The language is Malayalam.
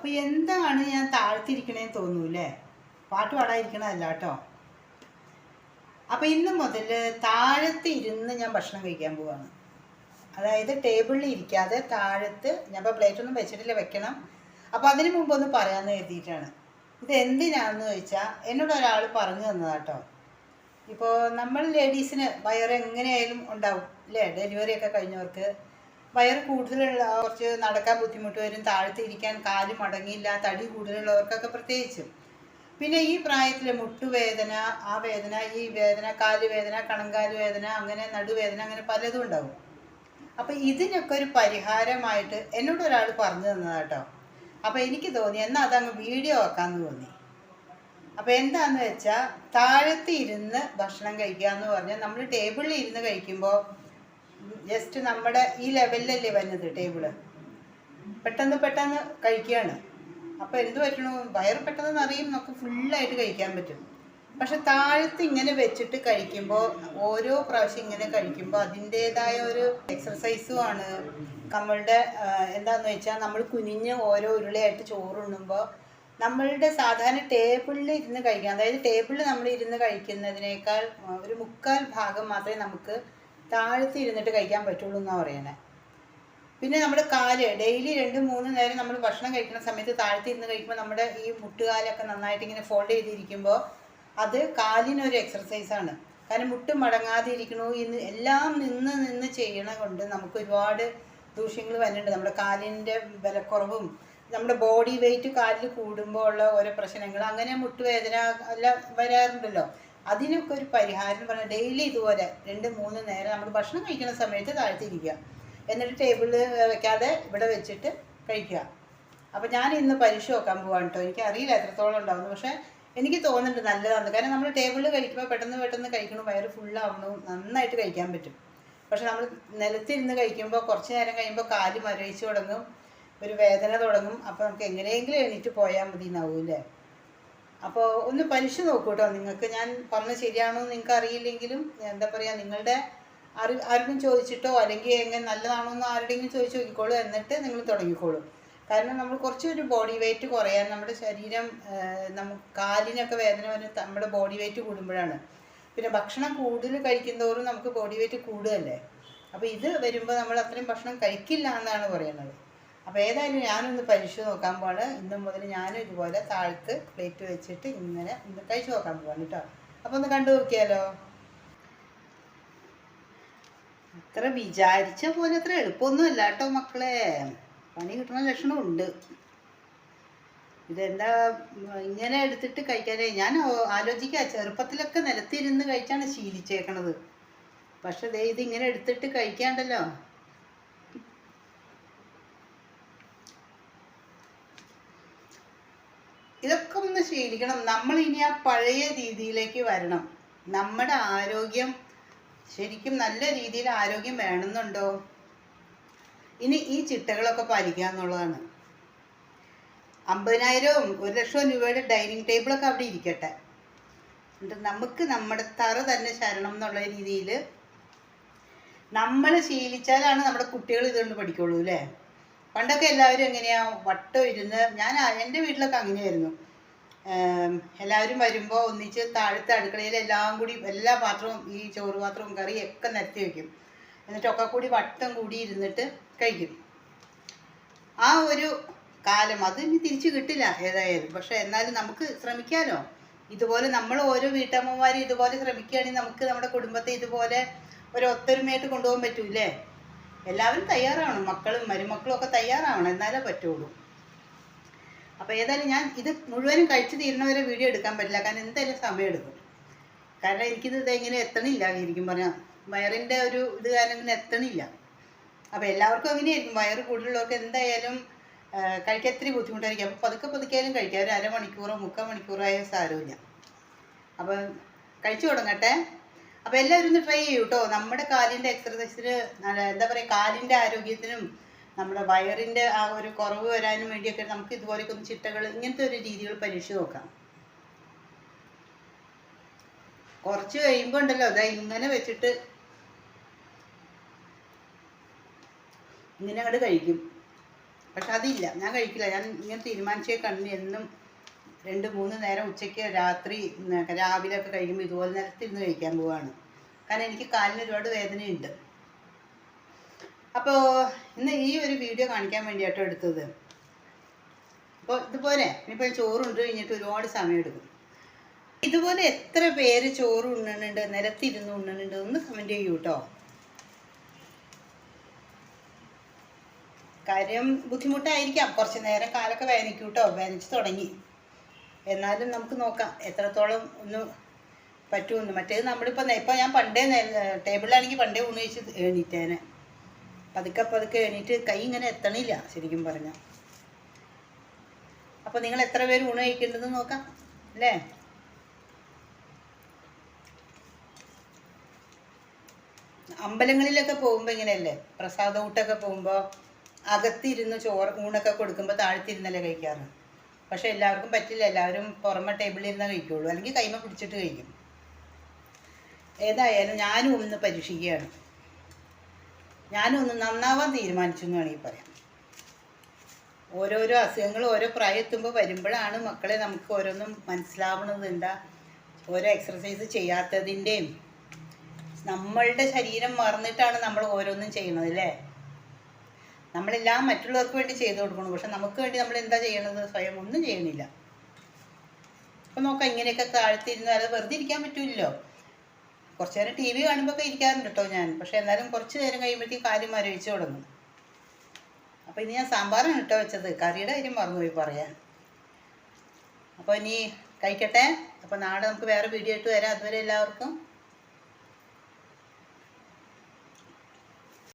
അപ്പോൾ എന്താണ് ഞാൻ താഴ്ത്തിരിക്കണേന്ന് തോന്നൂല്ലേ? പാട്ട് പാടാതിരിക്കണമല്ല കേട്ടോ. അപ്പോൾ ഇന്ന് മുതൽ താഴത്ത് ഇരുന്ന് ഞാൻ ഭക്ഷണം കഴിക്കാൻ പോവാണ്. അതായത് ടേബിളിൽ ഇരിക്കാതെ താഴത്ത് ഞാൻ ഇപ്പോൾ പ്ലേറ്റ് ഒന്നും വെച്ചിട്ടില്ല വെക്കണം. അപ്പോൾ അതിന് മുമ്പ് ഒന്ന് പറയാമെന്ന് കരുതിയിട്ടാണ്. ഇത് എന്തിനാണെന്ന് ചോദിച്ചാൽ എന്നോട് ഒരാൾ പറഞ്ഞു തന്നതാട്ടോ ഇപ്പോൾ നമ്മൾ ലേഡീസിന് വയറ് എങ്ങനെയായാലും ഉണ്ടാവും അല്ലേ ഡെലിവറി ഒക്കെ കഴിഞ്ഞവർക്ക് വയറ് കൂടുതലുള്ള കുറച്ച് നടക്കാൻ ബുദ്ധിമുട്ട് വരും താഴ്ത്തി ഇരിക്കാൻ കാൽ മടങ്ങിയില്ല തടി കൂടുതലുള്ളവർക്കൊക്കെ പ്രത്യേകിച്ചും. പിന്നെ ഈ പ്രായത്തിൽ മുട്ടുവേദന ആ വേദന ഈ വേദന കാൽ വേദന കണങ്കാൽ വേദന അങ്ങനെ നടുവേദന അങ്ങനെ പലതും ഉണ്ടാവും. അപ്പം ഇതിനൊക്കെ ഒരു പരിഹാരമായിട്ട് എന്നോട് ഒരാൾ പറഞ്ഞു തന്നതാട്ടോ. അപ്പം എനിക്ക് തോന്നി എന്നാൽ അതങ്ങ് വീഡിയോ ആക്കാമെന്ന് തോന്നി. അപ്പോൾ എന്താന്ന് വെച്ചാൽ താഴത്ത് ഇരുന്ന് ഭക്ഷണം കഴിക്കുക എന്ന് പറഞ്ഞാൽ നമ്മൾ ടേബിളിൽ ഇരുന്ന് കഴിക്കുമ്പോൾ ജസ്റ്റ് നമ്മുടെ ഈ ലെവലിലല്ലേ വരുന്നത് ടേബിൾ പെട്ടെന്ന് പെട്ടെന്ന് കഴിക്കുകയാണ്. അപ്പോൾ എന്ത് പറ്റണു? വയർ പെട്ടെന്ന് നിറയും നമുക്ക് ഫുള്ളായിട്ട് കഴിക്കാൻ പറ്റും. പക്ഷെ താഴത്ത് ഇങ്ങനെ വെച്ചിട്ട് കഴിക്കുമ്പോൾ ഓരോ പ്രാവശ്യം ഇങ്ങനെ കഴിക്കുമ്പോൾ അതിന്റേതായ ഒരു എക്സർസൈസും ആണ്. നമ്മളുടെ എന്താന്ന് വെച്ചാൽ നമ്മൾ കുനിഞ്ഞ് ഓരോ ഉരുളയായിട്ട് ചോറുണ്ണുമ്പോൾ നമ്മളുടെ സാധാരണ ടേബിളിൽ ഇരുന്ന് കഴിക്കാം. അതായത് ടേബിളിൽ നമ്മൾ ഇരുന്ന് കഴിക്കുന്നതിനേക്കാൾ ഒരു മുക്കാൽ ഭാഗം മാത്രമേ നമുക്ക് താഴത്ത് ഇരുന്നിട്ട് കഴിക്കാൻ പറ്റുള്ളൂ എന്നാണ് പറയണേ പിന്നെ നമ്മുടെ കാൽ ഡെയിലി രണ്ട് മൂന്ന് നേരം നമ്മൾ ഭക്ഷണം കഴിക്കുന്ന സമയത്ത് താഴ്ത്തി ഇരുന്ന് കഴിക്കുമ്പോൾ നമ്മുടെ ഈ മുട്ടുകാലൊക്കെ നന്നായിട്ട് ഇങ്ങനെ ഫോൾഡ് ചെയ്തിരിക്കുമ്പോൾ അത് കാലിനൊരു എക്സർസൈസാണ് കാരണം മുട്ട് മടങ്ങാതെ ഇരിക്കണു ഇന്ന് എല്ലാം നിന്ന് നിന്ന് ചെയ്യണ കൊണ്ട് നമുക്ക് ഒരുപാട് ദൂഷ്യങ്ങൾ വരുന്നുണ്ട്. നമ്മുടെ കാലിന്റെ വിലക്കുറവും നമ്മുടെ ബോഡി വെയിറ്റ് കാലിൽ കൂടുമ്പോൾ ഉള്ള ഓരോ പ്രശ്നങ്ങൾ അങ്ങനെ മുട്ടുവേദന എല്ലാം വരാറുണ്ടല്ലോ. അതിനൊക്കെ ഒരു പരിഹാരം എന്ന് പറഞ്ഞാൽ ഡെയിലി ഇതുപോലെ രണ്ട് മൂന്ന് നേരം നമ്മൾ ഭക്ഷണം കഴിക്കുന്ന സമയത്ത് താഴ്ത്തിരിക്കുക. എന്നിട്ട് ടേബിളിൽ വെക്കാതെ ഇവിടെ വെച്ചിട്ട് കഴിക്കുക. അപ്പോൾ ഞാൻ ഇന്ന് പരീക്ഷ നോക്കാൻ പോവാണ് കേട്ടോ എനിക്ക് അറിയില്ല എത്രത്തോളം ഉണ്ടാവുന്നു. പക്ഷേ എനിക്ക് തോന്നുന്നുണ്ട് നല്ലതാണ് കാരണം നമ്മൾ ടേബിളിൽ കഴിക്കുമ്പോൾ പെട്ടെന്ന് പെട്ടെന്ന് കഴിക്കണം വയറ് ഫുള്ളാവണം നന്നായിട്ട് കഴിക്കാൻ പറ്റും. പക്ഷെ നമ്മൾ നിലത്തിരുന്ന് കഴിക്കുമ്പോൾ കുറച്ച് നേരം കഴിയുമ്പോൾ കാൽ മരവിച്ച് തുടങ്ങും. ഒരു വേദന തുടങ്ങും. അപ്പോൾ നമുക്ക് എങ്ങനെയെങ്കിലും എണീറ്റ് പോയാൽ മതി എന്നാവൂല്ലേ അപ്പോൾ ഒന്ന് പലിശ നോക്കൂ കേട്ടോ നിങ്ങൾക്ക് ഞാൻ പറഞ്ഞ ശരിയാണോ നിങ്ങൾക്ക് അറിയില്ലെങ്കിലും എന്താ പറയുക നിങ്ങളുടെ അറി ആരെങ്കിലും ചോദിച്ചിട്ടോ അല്ലെങ്കിൽ എങ്ങനെ നല്ലതാണോ എന്ന് ആരുടെയെങ്കിലും ചോദിച്ചു നോക്കിക്കോളൂ. എന്നിട്ട് നിങ്ങൾ തുടങ്ങിക്കോളൂ. കാരണം നമ്മൾ കുറച്ചൊരു ബോഡി വെയിറ്റ് കുറയാൻ നമ്മുടെ ശരീരം നമുക്ക് കാലിനൊക്കെ വേദന വരും നമ്മുടെ ബോഡി വെയിറ്റ് കൂടുമ്പോഴാണ്. പിന്നെ ഭക്ഷണം കൂടുതൽ കഴിക്കുന്തോറും നമുക്ക് ബോഡി വെയിറ്റ് കൂടുകയല്ലേ? അപ്പോൾ ഇത് വരുമ്പോൾ നമ്മൾ അത്രയും ഭക്ഷണം കഴിക്കില്ല എന്നാണ് പറയുന്നത്. അപ്പോൾ ഏതായാലും ഞാനൊന്ന് പരീക്ഷ നോക്കാൻ പോവാണ്. ഇന്ന് മുതൽ ഞാനും ഇതുപോലെ താഴത്ത് പ്ലേറ്റ് വെച്ചിട്ട് ഇങ്ങനെ ഒന്ന് കഴിച്ചു നോക്കാൻ പോവാണ് കേട്ടോ അപ്പോൾ ഒന്ന് കണ്ടു നോക്കിയാലോ? അത്ര വിചാരിച്ച പോലെ അത്ര എളുപ്പമൊന്നും അല്ല കേട്ടോ മക്കളെ. പണി കിട്ടുന്ന ലക്ഷണമുണ്ട് ഇതെന്താ ഇങ്ങനെ എടുത്തിട്ട് കഴിക്കാനേ ഞാൻ ആലോചിക്കുക ചെറുപ്പത്തിലൊക്കെ നിലത്തിരുന്ന് കഴിച്ചാണ് ശീലിച്ചേക്കണത്. പക്ഷെ ദേ ഇത് ഇങ്ങനെ എടുത്തിട്ട് കഴിക്കാണ്ടല്ലോ. ഇതൊക്കെ ഒന്ന് ശീലിക്കണം. നമ്മൾ ഇനി ആ പഴയ രീതിയിലേക്ക് വരണം. നമ്മുടെ ആരോഗ്യം ശരിക്കും നല്ല രീതിയിൽ ആരോഗ്യം വേണമെന്നുണ്ടോ? ഇനി ഈ ചിട്ടകളൊക്കെ പാലിക്കുക എന്നുള്ളതാണ്. അമ്പതിനായിരവും ഒരു ലക്ഷവും രൂപയുടെ ഡൈനിങ് ടേബിളൊക്കെ അവിടെ ഇരിക്കട്ടെ. എന്നിട്ട് നമുക്ക് നമ്മുടെ തറ തന്നെ ശരണം എന്നുള്ള രീതിയിൽ നമ്മൾ ശീലിച്ചാലാണ് നമ്മുടെ കുട്ടികൾ ഇതുകൊണ്ട് പഠിക്കുള്ളൂ അല്ലേ? പണ്ടൊക്കെ എല്ലാവരും എങ്ങനെയാ വട്ടം ഇരുന്ന് ഞാൻ എന്റെ വീട്ടിലൊക്കെ അങ്ങനെയായിരുന്നു. എല്ലാവരും വരുമ്പോൾ ഒന്നിച്ച് താഴത്തെ അടുക്കളയിൽ എല്ലാം കൂടി എല്ലാ പാത്രവും ഈ ചോറ് പാത്രവും കറിയും ഒക്കെ നിരത്തി വെക്കും. എന്നിട്ടൊക്കെ കൂടി വട്ടം കൂടി ഇരുന്നിട്ട് കഴിക്കും. ആ ഒരു കാലം അത് ഇനി തിരിച്ചു കിട്ടില്ല ഏതായാലും. പക്ഷെ എന്നാലും നമുക്ക് ശ്രമിക്കാലോ. ഇതുപോലെ നമ്മൾ ഓരോ വീട്ടമ്മമാരും ഇതുപോലെ ശ്രമിക്കുകയാണെങ്കിൽ നമുക്ക് നമ്മുടെ കുടുംബത്തെ ഇതുപോലെ ഒരു ഒത്തൊരുമയായിട്ട് കൊണ്ടുപോകാൻ പറ്റൂലേ എല്ലാവരും തയ്യാറാവണം. മക്കളും മരുമക്കളും ഒക്കെ തയ്യാറാവണം. എന്നാലേ പറ്റുള്ളൂ. അപ്പോൾ ഏതായാലും ഞാൻ ഇത് മുഴുവനും കഴിച്ചു തീരുന്നവരെ വീഡിയോ എടുക്കാൻ പറ്റില്ല. കാരണം എന്തായാലും സമയം എടുക്കും കാരണം എനിക്കിത് ഇത് ഇങ്ങനെ എത്തണില്ല. ശരിക്കും പറഞ്ഞാൽ വയറിന്റെ ഒരു ഇത് കാരണം ഇങ്ങനെ എത്തണില്ല. അപ്പോൾ എല്ലാവർക്കും അങ്ങനെയായിരിക്കും. വയറ് കൂടുതലുള്ളവർക്ക് എന്തായാലും കഴിക്കാൻ ഇത്തിരി ബുദ്ധിമുട്ടായിരിക്കും. അപ്പോൾ പതുക്കെ പതുക്കെയാലും കഴിക്കാം. ഒരു അരമണിക്കൂറോ മുക്കാൽ മണിക്കൂറോ ആയ സാരമില്ല. അപ്പം കഴിച്ചു തുടങ്ങട്ടെ. അപ്പോൾ എല്ലാവരും ഒന്ന് ട്രൈ ചെയ്യൂ കേട്ടോ നമ്മുടെ കാലിന്റെ എക്സർസൈസിന് എന്താ പറയുക കാലിന്റെ ആരോഗ്യത്തിനും നമ്മുടെ വയറിന്റെ ആ ഒരു കുറവ് വരാനും വേണ്ടിയൊക്കെ നമുക്ക് ഇതുപോലെയൊക്കെ ഒന്ന് ചിട്ടകൾ ഇങ്ങനത്തെ ഒരു രീതികൾ പരീക്ഷിച്ച് നോക്കാം. കുറച്ച് കഴിയുമ്പോൾ ഉണ്ടല്ലോ അതാ ഇങ്ങനെ വെച്ചിട്ട് ഇങ്ങനെ അങ്ങോട്ട് കഴിക്കും. പക്ഷെ അതില്ല ഞാൻ കഴിക്കില്ല. ഞാൻ ഇങ്ങനെ തീരുമാനിച്ചേ കണ്ണു എന്നും രണ്ട് മൂന്ന് നേരം ഉച്ചയ്ക്ക് രാത്രി രാവിലെ ഒക്കെ കഴിക്കുമ്പോൾ ഇതുപോലെ നിലത്തിരുന്ന് കഴിക്കാൻ പോവാണ്. കാരണം എനിക്ക് കാലിന് ഒരുപാട് വേദനയുണ്ട്. അപ്പോൾ ഇന്ന് ഈ ഒരു വീഡിയോ കാണിക്കാൻ വേണ്ടിയിട്ടോ എടുത്തത്. അപ്പോൾ ഇതുപോലെ ഇനിയിപ്പോൾ ചോറുണ്ട് കഴിഞ്ഞിട്ട് ഒരുപാട് സമയം എടുക്കും ഇതുപോലെ എത്ര പേര് ചോറ് ഉണ്ണുന്നുണ്ട് നിലത്തിരുന്ന് ഉണ്ണുന്നുണ്ട് ഒന്ന് കമന്റ് ചെയ്യൂ കേട്ടോ കാര്യം ബുദ്ധിമുട്ടായിരിക്കാം. കുറച്ച് നേരം കാലൊക്കെ വേദനിക്കും കേട്ടോ വേദനിച്ച് തുടങ്ങി. എന്നാലും നമുക്ക് നോക്കാം. എത്രത്തോളം ഒന്ന് പറ്റുമെന്ന്. മറ്റേത് നമ്മളിപ്പോൾ ഇപ്പോൾ ഞാൻ പണ്ടേ ടേബിളിലാണെങ്കിൽ പണ്ടേ ഊണ് കഴിച്ച് എണീറ്റേനെ. പതുക്കെ പതുക്കെ എണീറ്റ് കൈ ഇങ്ങനെ എത്തണില്ല ശരിക്കും പറഞ്ഞാൽ അപ്പോൾ നിങ്ങൾ എത്ര പേര് ഊണ് കഴിക്കേണ്ടത് നോക്കാം അല്ലേ? അമ്പലങ്ങളിലൊക്കെ പോകുമ്പോൾ ഇങ്ങനെയല്ലേ? പ്രസാദ ഊട്ടൊക്കെ പോകുമ്പോൾ അകത്തിരുന്ന് ചോറ് ഊണൊക്കെ കൊടുക്കുമ്പോൾ താഴ്ത്തിരുന്നല്ലേ കഴിക്കാറ്? പക്ഷെ എല്ലാവർക്കും പറ്റില്ല. എല്ലാവരും പുറമെ ടേബിളിൽ ഇരുന്ന കഴിക്കുള്ളൂ. അല്ലെങ്കിൽ കൈമ പിടിച്ചിട്ട് കഴിക്കും. ഏതായാലും ഞാനും ഒന്ന് പരീക്ഷിക്കുകയാണ്. ഞാനും ഒന്ന് നന്നാവാൻ തീരുമാനിച്ചു എന്ന് വേണമെങ്കിൽ പറയാം. ഓരോരോ അസുഖങ്ങൾ ഓരോ പ്രായം എത്തുമ്പോൾ വരുമ്പോഴാണ് മക്കളെ നമുക്ക് ഓരോന്നും മനസ്സിലാവുന്നത്. എന്താ? ഓരോ എക്സർസൈസ് ചെയ്യാത്തതിന്റെയും നമ്മളുടെ ശരീരം മറന്നിട്ടാണ് നമ്മൾ ഓരോന്നും ചെയ്യുന്നത് അല്ലേ? നമ്മളെല്ലാം മറ്റുള്ളവർക്ക് വേണ്ടി ചെയ്തു കൊടുക്കണം. പക്ഷെ നമുക്ക് വേണ്ടി നമ്മൾ എന്താ ചെയ്യണത്? സ്വയം ഒന്നും ചെയ്യണില്ല. അപ്പം നോക്കാം ഇങ്ങനെയൊക്കെ താഴ്ത്തിരുന്ന് അത് വെറുതെ ഇരിക്കാൻ പറ്റൂലല്ലോ. കുറച്ച് നേരം ടി വി കാണുമ്പോൾ ഒക്കെ ഇരിക്കാറുണ്ട് കേട്ടോ ഞാൻ. പക്ഷെ എന്നാലും കുറച്ച് നേരം കഴിയുമ്പോഴത്തേക്ക് കാര്യം മരവിച്ച് തുടങ്ങും. അപ്പോൾ ഇനി ഞാൻ സാമ്പാറാണ് കേട്ടോ വെച്ചത്. കറിയുടെ കാര്യം മറന്നുപോയി പറയാൻ. അപ്പോൾ ഇനി കഴിക്കട്ടെ? അപ്പോൾ നാളെ നമുക്ക് വേറെ വീഡിയോ ആയിട്ട് വരാം. അതുവരെ എല്ലാവർക്കും